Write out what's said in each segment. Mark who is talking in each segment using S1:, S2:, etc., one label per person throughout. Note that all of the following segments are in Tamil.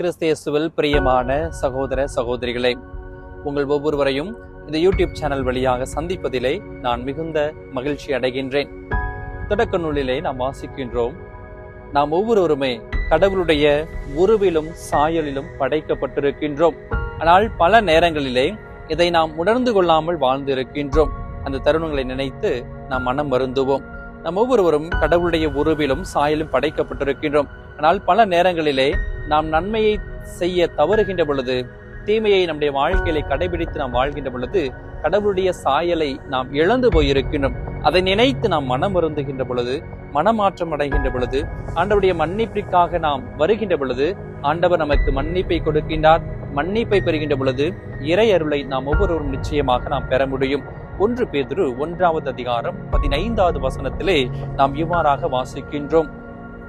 S1: கிறிஸ்தியசுவில் பிரியமான சகோதர சகோதரிகளே உங்கள் ஒவ்வொருவரையும் இந்த யூடியூப் சேனல் வழியாக சந்திப்பதிலே நான் மிகுந்த மகிழ்ச்சி அடைகின்றேன். தொடக்க நூலிலே நாம் வாசிக்கின்றோம் நாம் ஒவ்வொருவருமே கடவுளுடைய உருவிலும் சாயலிலும் படைக்கப்பட்டிருக்கின்றோம். ஆனால் பல நேரங்களிலே இதை நாம் உணர்ந்து கொள்ளாமல் வாழ்ந்திருக்கின்றோம். அந்த தருணங்களை நினைத்து நாம் மனம் வருந்துவோம். நாம் ஒவ்வொருவரும் கடவுளுடைய உருவிலும் சாயலும் படைக்கப்பட்டிருக்கின்றோம். ஆனால் பல நேரங்களிலே நாம் நன்மையை செய்ய தவறுகின்ற பொழுது தீமையை நம்முடைய வாழ்க்கையில கடைபிடித்து நாம் வாழ்கின்ற பொழுது கடவுளுடைய சாயலை நாம் இழந்து போயிருக்கின்றோம். அதை நினைத்து நாம் மனம் வருந்துகின்ற பொழுது மனமாற்றம் அடைகின்ற பொழுது ஆண்டவருடைய மன்னிப்பிற்காக நாம் வருகின்ற பொழுது ஆண்டவர் நமக்கு மன்னிப்பை கொடுக்கின்றார். மன்னிப்பை பெறுகின்ற பொழுது இறை அருளை நாம் ஒவ்வொருவரும் நிச்சயமாக நாம் பெற முடியும். ஒன்று பேதுரு ஒன்றாவது அதிகாரம் பதினைந்தாவது வசனத்திலே நாம் இவ்வாறாக வாசிக்கின்றோம்.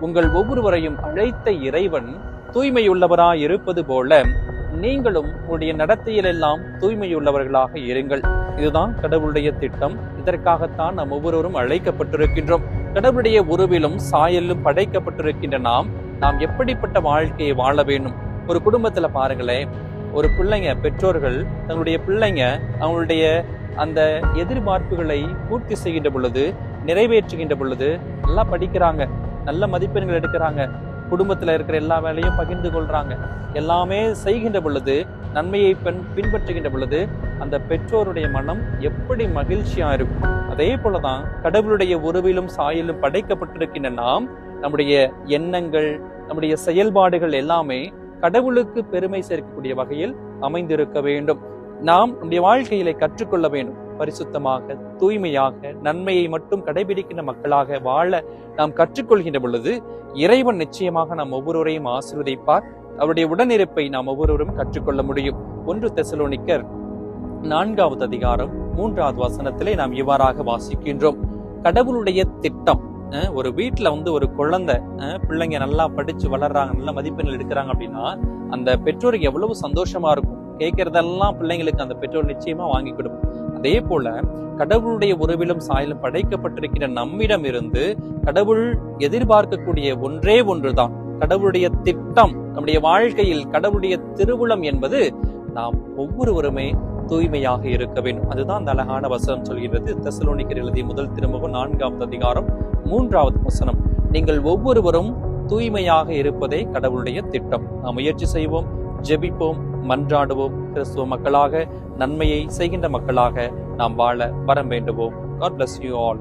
S1: உங்கள் ஒவ்வொருவரையும் அழைத்த இறைவன் தூய்மையுள்ளவராய் இருப்பது போல நீங்களும் உங்களுடைய நடத்தையிலெல்லாம் தூய்மையுள்ளவர்களாக இருங்கள். இதுதான் கடவுளுடைய திட்டம். இதற்காகத்தான் நாம் ஒவ்வொருவரும் அழைக்கப்பட்டிருக்கின்றோம். கடவுளுடைய உருவிலும் சாயலும் படைக்கப்பட்டிருக்கின்ற நாம் நாம் எப்படிப்பட்ட வாழ்க்கையை வாழ வேண்டும்? ஒரு குடும்பத்துல பாருங்களேன். ஒரு பிள்ளைங்க பெற்றோர்கள் தங்களுடைய பிள்ளைங்க அவங்களுடைய அந்த எதிர்பார்ப்புகளை பூர்த்தி செய்கின்ற பொழுது நிறைவேற்றுகின்ற பொழுது நல்லா படிக்கிறாங்க. நல்ல மதிப்பெண்கள் எடுக்கிறாங்க. குடும்பத்தில் இருக்கிற எல்லா வேலையும் பகிர்ந்து கொள்கிறாங்க எல்லாமே செய்கின்ற பொழுது நன்மையை பின் பின்பற்றுகின்ற பொழுது அந்த பெற்றோருடைய மனம் எப்படி மகிழ்ச்சியாக இருக்கும். அதே போலதான் கடவுளுடைய உறவிலும் சாயலும் படைக்கப்பட்டிருக்கின்ற நாம் நம்முடைய எண்ணங்கள் நம்முடைய செயல்பாடுகள் எல்லாமே கடவுளுக்கு பெருமை சேர்க்கக்கூடிய வகையில் அமைந்திருக்க வேண்டும். நாம் நம்முடைய வாழ்க்கையில கற்றுக்கொள்ள வேண்டும். பரிசுத்தமாக தூய்மையாக நன்மையை மட்டும் கடைபிடிக்கின்ற மக்களாக வாழ நாம் கற்றுக்கொள்கின்ற பொழுது இறைவன் நிச்சயமாக நாம் ஒவ்வொருவரையும் ஆசிர்வதிப்பார். அவருடைய உடனிருப்பை நாம் ஒவ்வொருவரும் கற்றுக்கொள்ள முடியும். ஒன்று தெசலோனிக்கர் நான்காவது அதிகாரம் மூன்றாவது வசனத்திலே நாம் இவ்வாறாக வாசிக்கின்றோம். கடவுளுடைய திட்டம். ஒரு வீட்டில் வந்து ஒரு குழந்தை பிள்ளைங்க நல்லா படிச்சு வளர்றாங்க நல்ல மதிப்பெண்கள் எடுக்கிறாங்க அப்படின்னா அந்த பெற்றோருக்கு எவ்வளவு சந்தோஷமா இருக்கும். கேட்கறதெல்லாம் பிள்ளைங்களுக்கு அந்த பெற்றோர் நிச்சயமா வாங்கி கொடுக்கும் அதே போல கடவுளுடைய உறவிலும் சாயலும் படைக்கப்பட்டிருக்கிற நம்மிடம் இருந்து கடவுள் எதிர்பார்க்கக்கூடிய ஒன்றே ஒன்றுதான். கடவுளுடைய திட்டம் நம்முடைய வாழ்க்கையில் கடவுளுடைய திருவுளம் என்பது நாம் ஒவ்வொருவருமே தூய்மையாக இருக்க வேண்டும். அதுதான் அந்த அழகான வசனம் சொல்கிறது தெசலோனிக்கர் எழுதிய முதல் திரும்பவும் நான்காவது அதிகாரம் மூன்றாவது வசனம். நீங்கள் ஒவ்வொருவரும் தூய்மையாக இருப்பதே கடவுளுடைய திட்டம். நாம் முயற்சி செய்வோம் ஜெபிப்போம் மன்றாடுவோம். கிறிஸ்துவ மக்களாக நன்மையை செய்கின்ற மக்களாக நாம் வாழ வரம் வேண்டுவோம். God bless you all